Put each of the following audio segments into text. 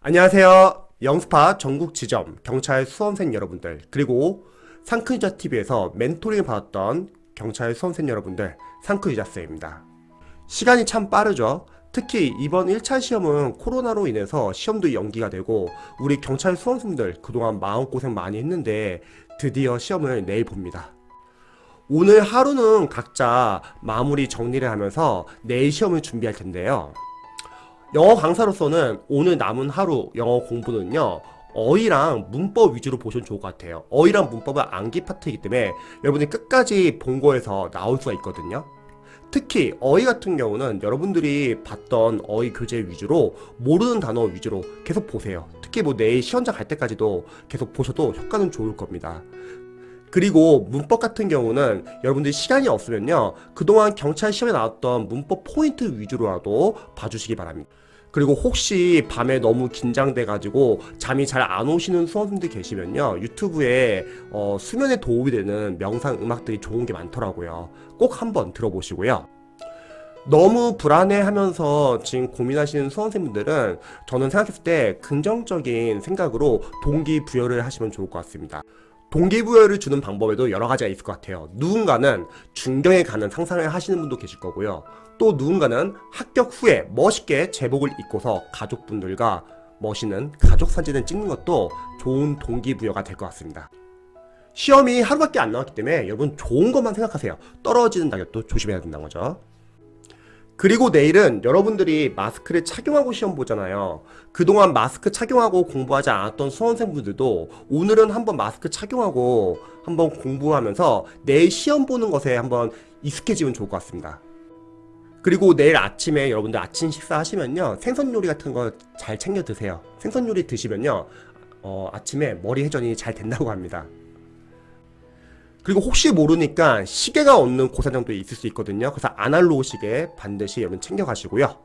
안녕하세요. 영스파 전국 지점 경찰 수험생 여러분들 그리고 상크유자 TV에서 멘토링을 받았던 경찰 수험생 여러분들 상크유자 쌤입니다. 시간이 참 빠르죠. 특히 이번 1차 시험은 코로나로 인해서 시험도 연기가 되고 우리 경찰 수험생들 그동안 마음고생 많이 했는데 드디어 시험을 내일 봅니다. 오늘 하루는 각자 마무리 정리를 하면서 내일 시험을 준비할 텐데요. 영어 강사로서는 오늘 남은 하루 영어 공부는요. 어휘랑 문법 위주로 보시면 좋을 것 같아요. 어휘랑 문법은 암기 파트이기 때문에 여러분이 끝까지 본 거에서 나올 수가 있거든요. 특히 어휘 같은 경우는 여러분들이 봤던 어휘 교재 위주로 모르는 단어 위주로 계속 보세요. 특히 뭐 내일 시험장 갈 때까지도 계속 보셔도 효과는 좋을 겁니다. 그리고 문법 같은 경우는 여러분들이 시간이 없으면요. 그동안 경찰 시험에 나왔던 문법 포인트 위주로라도 봐주시기 바랍니다. 그리고 혹시 밤에 너무 긴장돼가지고 잠이 잘 안 오시는 수험생들 계시면요. 유튜브에 어, 수면에 도움이 되는 명상 음악들이 좋은 게 많더라고요. 꼭 한번 들어보시고요. 너무 불안해 하면서 지금 고민하시는 수험생분들은 저는 생각했을 때 긍정적인 생각으로 동기부여를 하시면 좋을 것 같습니다. 동기부여를 주는 방법에도 여러 가지가 있을 것 같아요. 누군가는 중경에 가는 상상을 하시는 분도 계실 거고요. 또 누군가는 합격 후에 멋있게 제복을 입고서 가족분들과 멋있는 가족 사진을 찍는 것도 좋은 동기부여가 될 것 같습니다. 시험이 하루밖에 안 남았기 때문에 여러분 좋은 것만 생각하세요. 떨어지는 낙엽도 조심해야 된다는 거죠. 그리고 내일은 여러분들이 마스크를 착용하고 시험 보잖아요. 그동안 마스크 착용하고 공부하지 않았던 수험생분들도 오늘은 한번 마스크 착용하고 한번 공부하면서 내일 시험 보는 것에 한번 익숙해지면 좋을 것 같습니다. 그리고 내일 아침에 여러분들 아침 식사하시면요. 생선 요리 같은 거 잘 챙겨 드세요. 생선 요리 드시면요. 어, 아침에 머리 회전이 잘 된다고 합니다. 그리고 혹시 모르니까 시계가 없는 고사장도 있을 수 있거든요. 그래서 아날로그 시계 반드시 여러분 챙겨가시고요.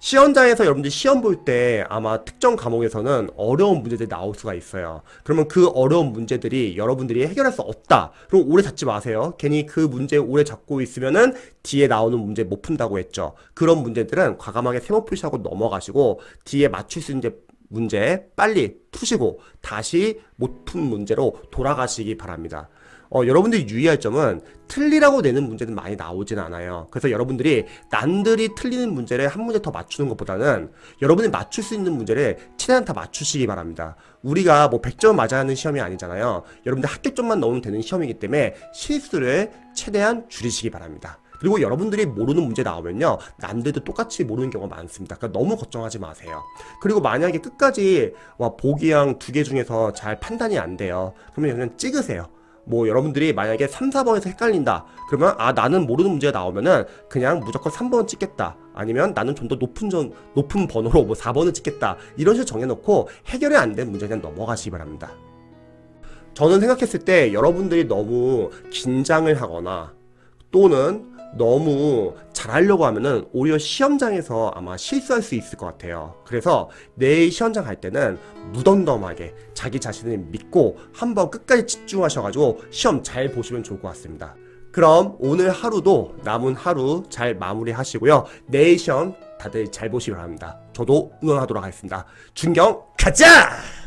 시험장에서 여러분들 시험 볼 때 아마 특정 과목에서는 어려운 문제들이 나올 수가 있어요. 그러면 그 어려운 문제들이 여러분들이 해결할 수 없다. 그럼 오래 잡지 마세요. 괜히 그 문제 오래 잡고 있으면은 뒤에 나오는 문제 못 푼다고 했죠. 그런 문제들은 과감하게 세모풀이하고 넘어가시고 뒤에 맞출 수 있는 문제 빨리 푸시고 다시 못 푼 문제로 돌아가시기 바랍니다. 어, 여러분들이 유의할 점은 틀리라고 내는 문제는 많이 나오진 않아요. 그래서 여러분들이 남들이 틀리는 문제를 한 문제 더 맞추는 것보다는 여러분이 맞출 수 있는 문제를 최대한 다 맞추시기 바랍니다. 우리가 뭐 100점 맞아야 하는 시험이 아니잖아요. 여러분들 합격점만 넣으면 되는 시험이기 때문에 실수를 최대한 줄이시기 바랍니다. 그리고 여러분들이 모르는 문제 나오면요. 남들도 똑같이 모르는 경우가 많습니다. 그러니까 너무 걱정하지 마세요. 그리고 만약에 끝까지 와 보기양 두 개 중에서 잘 판단이 안 돼요. 그러면 그냥 찍으세요. 뭐 여러분들이 만약에 3, 4번에서 헷갈린다. 그러면 아 나는 모르는 문제가 나오면은 그냥 무조건 3번 찍겠다. 아니면 나는 좀 더 높은 전 높은 번호로 뭐 4번을 찍겠다. 이런 식으로 정해놓고 해결이 안 된 문제 그냥 넘어가시기 바랍니다. 저는 생각했을 때 여러분들이 너무 긴장을 하거나 또는 너무 잘하려고 하면은 오히려 시험장에서 아마 실수할 수 있을 것 같아요. 그래서 내일 시험장 갈 때는 무덤덤하게 자기 자신을 믿고 한번 끝까지 집중하셔가지고 시험 잘 보시면 좋을 것 같습니다. 그럼 오늘 하루도 남은 하루 잘 마무리 하시고요. 내일 시험 다들 잘 보시기 바랍니다. 저도 응원하도록 하겠습니다. 준경 가자!